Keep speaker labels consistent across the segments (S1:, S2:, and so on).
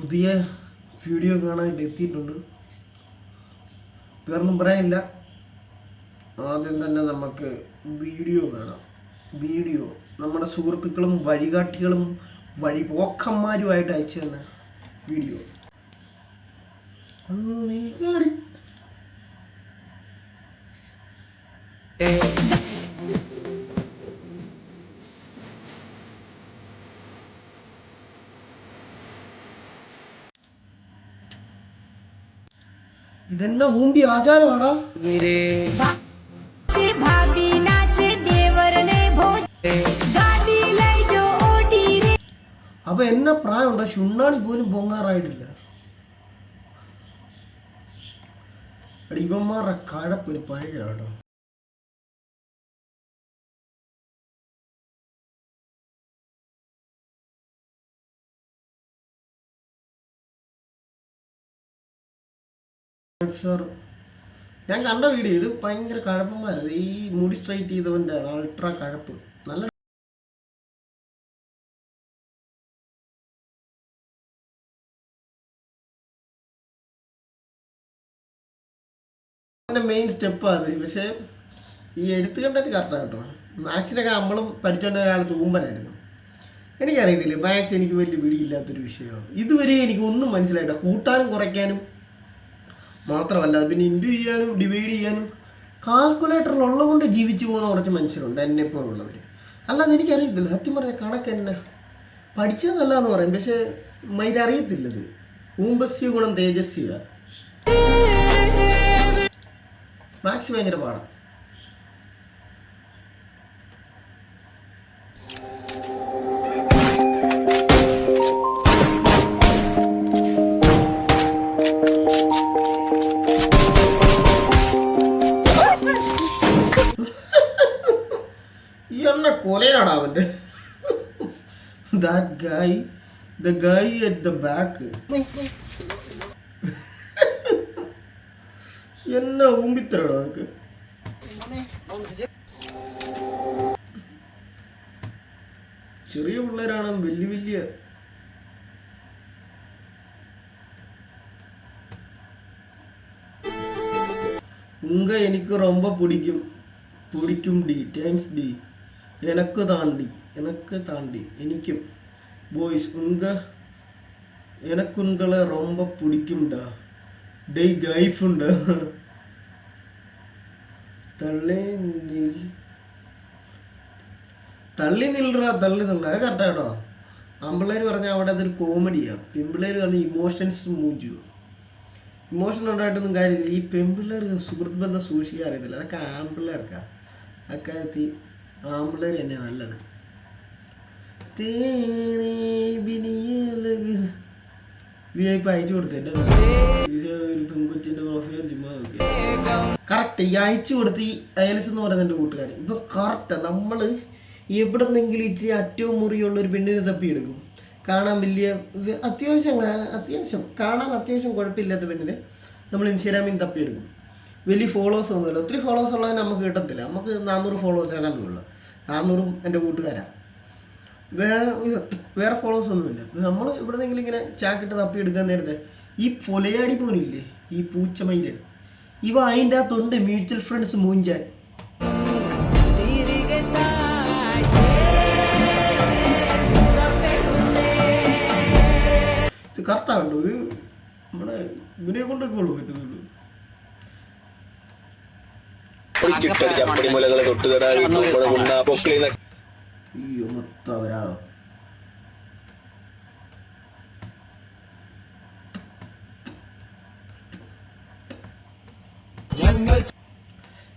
S1: പുതിയ വീഡിയോ കാണാനായിട്ട് എത്തിയിട്ടുണ്ട്. വേറൊന്നും പറയാനില്ല. ആദ്യം തന്നെ നമുക്ക് വീഡിയോ കാണാം. വീഡിയോ നമ്മുടെ സുഹൃത്തുക്കളും വഴികാട്ടികളും വഴിപോക്കന്മാരുമായിട്ട് അയച്ചു തന്നെ വീഡിയോ ഇതെന്നാ ഊമ്പി ആചാരമാടാ?
S2: നീരേ
S1: അപ്പൊ എന്നെ പ്രായമുണ്ട്? ചുണ്ണാണി പോലും പൊങ്ങാറായിട്ടില്ല. ഇവന്മാരുടെ കഴപ്പൊരു ഭയങ്കര കേട്ടോ ഞാൻ കണ്ട വീഡിയോ ഇത് ഭയങ്കര കഴപ്പന്മാരത് ഈ മുടി സ്ട്രൈറ്റ് ചെയ്തവന്റെ അൾട്രാ കഴപ്പ്. നല്ല മെയിൻ സ്റ്റെപ്പ് അത്. പക്ഷേ ഈ എഴുത്ത് കണ്ടിട്ട് കറക്റ്റാണ് കേട്ടോ. മാത്സിനൊക്കെ നമ്മളും പഠിച്ചോണ്ട കാലത്ത് ഊമ്പനായിരുന്നു. എനിക്കറിയത്തില്ല മാത്സ് എനിക്ക് വലിയ പിടിയില്ലാത്തൊരു വിഷയമാണ്. ഇതുവരെ എനിക്ക് ഒന്നും മനസ്സിലായിട്ടോ കൂട്ടാനും കുറയ്ക്കാനും മാത്രമല്ല പിന്നെ ഇന്റു ചെയ്യാനും ഡിവൈഡ് ചെയ്യാനും കാൽക്കുലേറ്ററിൽ കൊണ്ട് ജീവിച്ചു പോകുന്ന കുറച്ച് മനുഷ്യരുണ്ട് എന്നെ പോലുള്ളവർ അല്ലാതെ എനിക്കറിയത്തില്ല സത്യം പറഞ്ഞ കണക്ക് എന്നെ. പഠിച്ചതല്ല എന്ന് പറയും പക്ഷേ മൈതറിയത്തില്ലത് ഊമ്പസ്യ ഗുണം തേജസ്വിയ മാത്സ് ഭയങ്കര പാടാണ് ദാറ്റ് ഗായ് ദ ഗായ് അറ്റ് ദ ബാക്ക് എന്നാ ഊമ്പിത്തരടാ അതൊക്കെ ചെറിയ പിള്ളേരാണ് വലിയ വലിയ ഉങ്ക എനിക്ക് ரொம்ப பிடிக்கும் பிடிக்கும் டி டைம்ஸ் டி எனக்கு தாண்டி எனக்கு தாண்டி എനിക്കും ബോയ്സ് ഉങ്ക எனக்கு உங்களை ரொம்ப பிடிக்கும்டா ഡേയ് ഗൈഫുണ്ട് തള്ളി നിൽ തള്ളി നിൽറ തള്ളി നിൽറ അത് കറക്റ്റാ കേട്ടോ ആമ്പിള്ളേർ പറഞ്ഞാൽ അവിടെ അതൊരു കോമഡിയാണ് പെൺപിള്ളേർ പറഞ്ഞ ഇമോഷൻസ് മൂജു ഇമോഷൻ ഉണ്ടായിട്ടൊന്നും കാര്യമില്ല ഈ പെൺപിള്ളേർ സുഹൃത്ത് ബന്ധം സൂക്ഷിക്കാൻ അറിയത്തില്ല അതൊക്കെ ആൺപിള്ളേർക്കാ അക്കാര്യത്തിൽ ആൺപിള്ളേർ തന്നെ നല്ലത് ഇപ്പൊ അയച്ചു കൊടുത്തു എന്റെ കറക്റ്റ് ഈ അയച്ചു കൊടുത്ത് ഈ അയലസ് എന്ന് പറയുന്ന എന്റെ കൂട്ടുകാരൻ. ഇപ്പൊ കറക്റ്റ് നമ്മൾ എവിടെന്നെങ്കിലും ഇച്ചിരി അറ്റവും മുറിയുള്ള ഒരു പെണ്ണിനെ തപ്പിയെടുക്കും. കാണാൻ വലിയ വ- അത്യാവശ്യം അത്യാവശ്യം. കാണാൻ അത്യാവശ്യം കുഴപ്പമില്ലാത്ത പെണ്ണിനെ നമ്മൾ ഇൻസ്റ്റാഗ്രാമിൽ തപ്പിയെടുക്കും. വലിയ ഫോളോവേഴ്സ് ഒന്നുമില്ല. ഒത്തിരി ഫോളോവേഴ്സ് ഉള്ളതിന് നമുക്ക് കിട്ടത്തില്ല. നമുക്ക് നാനൂറ് ഫോളോവേഴ്സ് ആകാൻ ഉള്ളു നാനൂറും എന്റെ കൂട്ടുകാരാണ് വേറെ വേറെ ഫോളോവേഴ്സ് ഒന്നുമില്ല. നമ്മൾ ഇവിടെ നിന്നെങ്കിലും ഇങ്ങനെ ചാക്കിട്ട് തപ്പിയെടുക്കാൻ നേരത്തെ ഈ പൊലയാടി പോലില്ലേ ഈ പൂച്ചമയിൽ ഇവ അതിന്റെ അകത്തുണ്ട് മ്യൂച്വൽ ഫ്രണ്ട്സ് മൂഞ്ചാൻ. ഇത് കറക്റ്റാകണ്ടോ ഇത് നമ്മുടെ ഇവനെ കൊണ്ടൊക്കെ ഉള്ളു പറ്റുന്നുള്ളൂ
S3: ചിട്ടടി അപ്പടിമുലകളെ മുലകളെ തൊട്ടുകടാ പൊക്കളിന്ന്
S1: അയ്യോ മൊത്തം അവരാ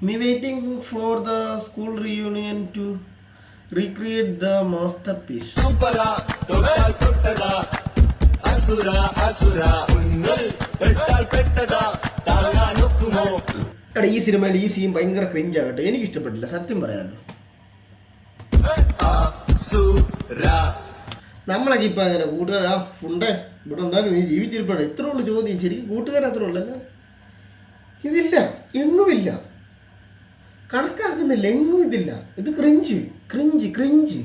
S1: Me waiting for the school reunion to recreate the masterpiece. എടാ ഈ സിനിമയിൽ ഈ സീൻ ഭയങ്കര ക്രിഞ്ച് ആകട്ടെ. എനിക്ക് ഇഷ്ടപ്പെട്ടില്ല സത്യം പറയാമല്ലോ നമ്മളൊക്കെ ഇപ്പൊ അങ്ങനെ കൂട്ടുകാരാ ഫുണ്ടേ ഇവിടെ ഉണ്ടായിരുന്നു നീ ജീവിച്ചിരിപ്പാണ്. ഇത്ര ഉള്ളു ചോദ്യം. ശരി കൂട്ടുകാർ അത്ര ഉള്ളല്ല? ഇതില്ല എങ്ങുമില്ല. കണക്കാക്കുന്നില്ല എങ്ങും ഇതില്ല. ഇത് ക്രിഞ്ച് ക്രിഞ്ച് ക്രിഞ്ച്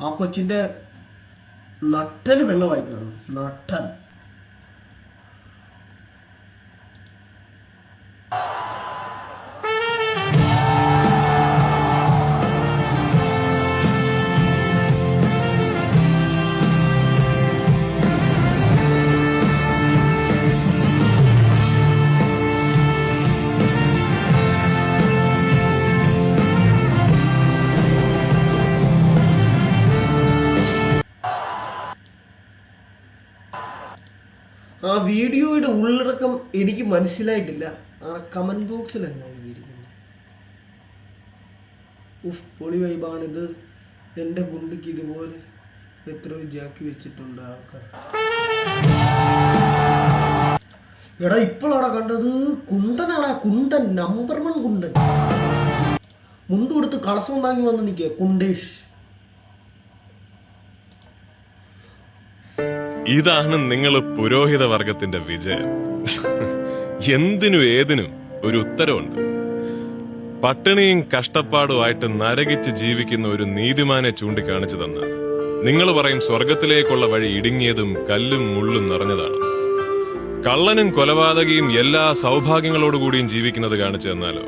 S1: ആ കൊച്ചിന്റെ നട്ടന് വെള്ളമായി കാണും ആ വീഡിയോയുടെ ഉള്ളടക്കം എനിക്ക് മനസ്സിലായിട്ടില്ല. ആ കമന്റ് ബോക്സിൽ തന്നെ എഴുതിയിരിക്കുന്നത് ഉഫ് പൊളി വൈബാണിത് എന്റെ ഗുണ്ടിക്ക് ഇതുപോലെ എത്രയോ ജാക്കി വെച്ചിട്ടുണ്ട് ആൾക്കാർ. എടാ ഇപ്പോഴാണ് കണ്ടത്? കുണ്ടനാടാ കുണ്ടൻ നമ്പർ വൺ കുണ്ടൻ. മുണ്ട് കൊടുത്ത് കളസം വാങ്ങി വന്ന് നിൽക്കുക കുണ്ടേഷ്.
S4: ഇതാണ് നിങ്ങൾ പുരോഹിത വർഗത്തിന്റെ വിജയം. എന്തിനും ഏതിനും ഒരു ഉത്തരവുണ്ട്. പട്ടിണിയും കഷ്ടപ്പാടുമായിട്ട് നരകിച്ച് ജീവിക്കുന്ന ഒരു നീതിമാനെ ചൂണ്ടിക്കാണിച്ചു തന്ന നിങ്ങൾ പറയും സ്വർഗത്തിലേക്കുള്ള വഴി ഇടുങ്ങിയതും കല്ലും മുള്ളും നിറഞ്ഞതാണ്. കള്ളനും കൊലപാതകിയും എല്ലാ സൗഭാഗ്യങ്ങളോടുകൂടിയും ജീവിക്കുന്നത് കാണിച്ചു തന്നാലോ?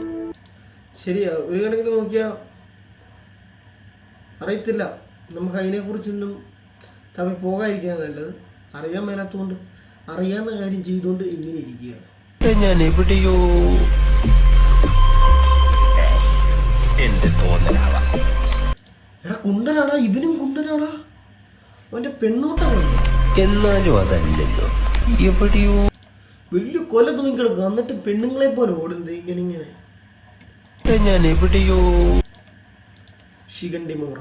S1: ശരിയാ ഒരു കണക്കിന് നോക്കിയാ അറിയത്തില്ല. നമുക്ക് അതിനെക്കുറിച്ചൊന്നും തമ്മിൽ പോകാതിരിക്കാൻ നല്ലത്. അറിയാൻ മേലാത്തതുകൊണ്ട് അറിയാവുന്ന കാര്യം ചെയ്തുകൊണ്ട് ഇങ്ങനെ ഇരിക്കുക
S5: ഞാൻ എവിടെയോ. എന്റെ തോന്നലാവാം
S1: എടാ കുണ്ടനാടാ ഇവനും കുണ്ടനാടാ അവന്റെ പെണ്ണോട്ടാണ്
S5: എന്നാലും അതല്ലല്ലോ. എവിടെയോ.
S1: വലിയ കൊല തൂങ്ങിക്കിടക്കുക എന്നിട്ട് പെണ്ണുങ്ങളെ പോലെ ഓടുന്നത് ഇങ്ങനെ ഇങ്ങനെ.
S5: ഞാൻ എവിടെയോ.
S1: ശിഖണ്ഡി മോറ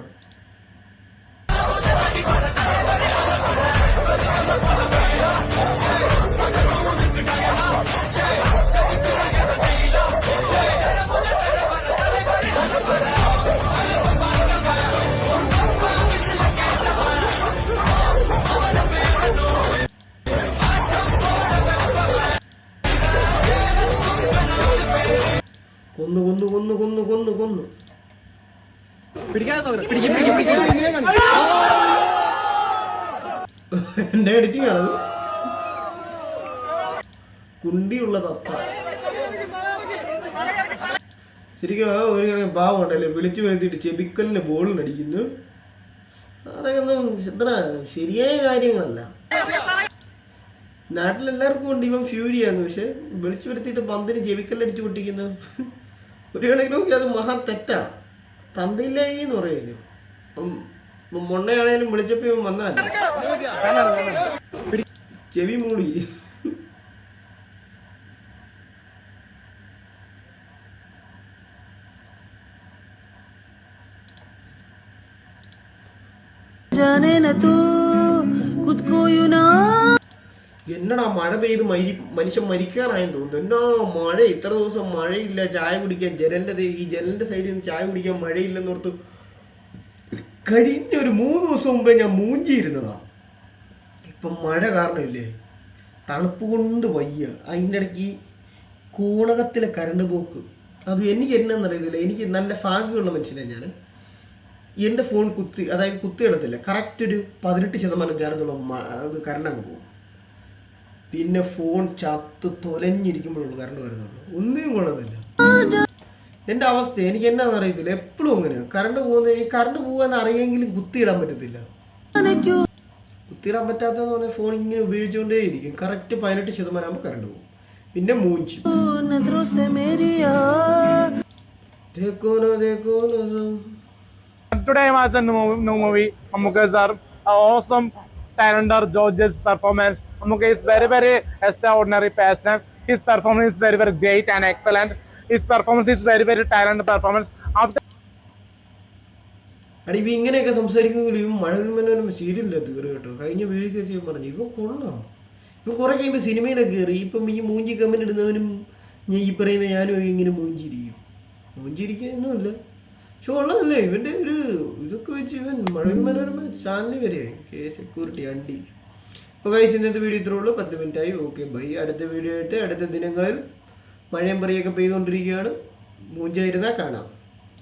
S1: கொண்டு கொண்டு கொண்டு கொண்டு கொண்டு கொண்டு എന്റെ എഡിറ്റിംഗ് ആണ് കുണ്ടിയുള്ള തത്ത. ശരിക്കും ആ ഒരു കണക്ക് ഉണ്ടല്ലേ വിളിച്ചു വരുത്തിയിട്ട് ചെബിക്കലിന് ബോളിനടിക്കുന്നു അതൊക്കെ ഇത്ര ശരിയായ കാര്യങ്ങളല്ല. നാട്ടിലെല്ലാവർക്കും ഉണ്ട് ഇവൻ ഫ്യൂരിയാന്ന് പക്ഷെ വിളിച്ചു വരുത്തിയിട്ട് പന്തിന് ചെവിക്കല്ലടിച്ചു പൊട്ടിക്കുന്നു. ഒരു കണക്കിന് നോക്കി അത് മഹാ തെറ്റാ. തന്തയില്ലാഴി എന്ന് പറയുന്നു മൊണ്ണയാണേലും വിളിച്ചപ്പോ ഇവൻ വന്നതല്ല ചെവി മൂടി
S5: जाने न तू खुद को यूं ना
S1: എന്നടാ മഴ പെയ്ത് മരി മനുഷ്യൻ മരിക്കാറായെന്ന് തോന്നുന്നു. എന്നാ മഴ ഇത്ര ദിവസം മഴയില്ല ചായ കുടിക്കാൻ ജനലിന്റെ ഈ ജനലിന്റെ സൈഡിൽ നിന്ന് ചായ കുടിക്കാൻ മഴയില്ലെന്ന് ഓർത്ത് കഴിഞ്ഞ ഒരു മൂന്ന് ദിവസം മുമ്പേ ഞാൻ മൂഞ്ചിയിരുന്നതാ. ഇപ്പം മഴ കാരണമില്ലേ? തണുപ്പ് കൊണ്ട് വയ്യ. അതിന്റെ ഇടയ്ക്ക് കൂണകത്തിലെ കരണ്ട് പോക്ക്. അത് എനിക്ക് എന്നാന്നറിയത്തില്ല എനിക്ക് നല്ല ഭാഗ്യമുള്ള മനുഷ്യനാണ് ഞാൻ എന്റെ ഫോൺ കുത്തി അതായത് കുത്തിയിടത്തില്ല കറക്റ്റ് ഒരു പതിനെട്ട് ശതമാനം ചാർജുള്ള അങ്ങ് പോകും. പിന്നെ ഫോൺ ചത്ത് തൊലഞ്ഞിരിക്കുമ്പോഴുള്ള കറണ്ട് വരുന്നുള്ളൂ ഒന്നും കൊള്ളുന്നില്ല എന്റെ അവസ്ഥ എനിക്ക് എന്നാന്ന് അറിയത്തില്ല. എപ്പോഴും അങ്ങനെയാണ് കറണ്ട് പോകുന്ന ഈ കറണ്ട് പോകാൻ അറിയെങ്കിലും കുത്തിയിടാൻ പറ്റത്തില്ല. കുത്തിയിടാൻ പറ്റാത്തെന്ന് പറഞ്ഞാൽ ഫോൺ ഇങ്ങനെ ഉപയോഗിച്ചുകൊണ്ടേ ഇരിക്കും കറക്റ്റ് പതിനെട്ട് ശതമാനം ആകുമ്പോൾ കറണ്ട് പോകും. പിന്നെ മൂഞ്ചി.
S6: Today was a new movie, or George's performance. Amuka is very very extraordinary passionate. His performance is very very great and excellent. His performance is very very talent performance. After
S1: എടാ ഇവ ഇങ്ങനെയൊക്കെ സംസാരിക്കുമെങ്കിൽ ഇവൻ മഴവിൽ മനോരമ സീരിയലില്ല തീർ കേട്ടോ കഴിഞ്ഞ വീഴൊക്കെ ചെയ്യാൻ പറഞ്ഞു ഇവ കൊള്ളാം ഇവൻ കുറെ കഴിയുമ്പോൾ സിനിമയിലൊക്കെ കയറി ഇപ്പം ഈ മൂഞ്ചി കമന്റ് ഇടുന്നവനും ഈ പറയുന്ന ഞാനും ഇങ്ങനെ മൂഞ്ചിരിക്കും മൂഞ്ചിരിക്കാനൊന്നുമില്ല പക്ഷെ ഉള്ളതല്ലേ ഇവന്റെ ഒരു ഇതൊക്കെ വെച്ച് ഇവൻ മഴവിൽ മനോരമ ചാനലിൽ വരെയായി കെ സെക്യൂരിറ്റി അണ്ടി. അപ്പോൾ കഴിച്ച് ഇന്നത്തെ വീഡിയോ ഇത്രേ ഉള്ളൂ. പത്ത് മിനിറ്റ് ആയി. ഓക്കെ ബൈ അടുത്ത വീഡിയോ ആയിട്ട് അടുത്ത ദിനങ്ങളിൽ മഴയും പറയൊക്കെ പെയ്തുകൊണ്ടിരിക്കുകയാണ്. മൂഞ്ചായിരുന്നാൽ കാണാം.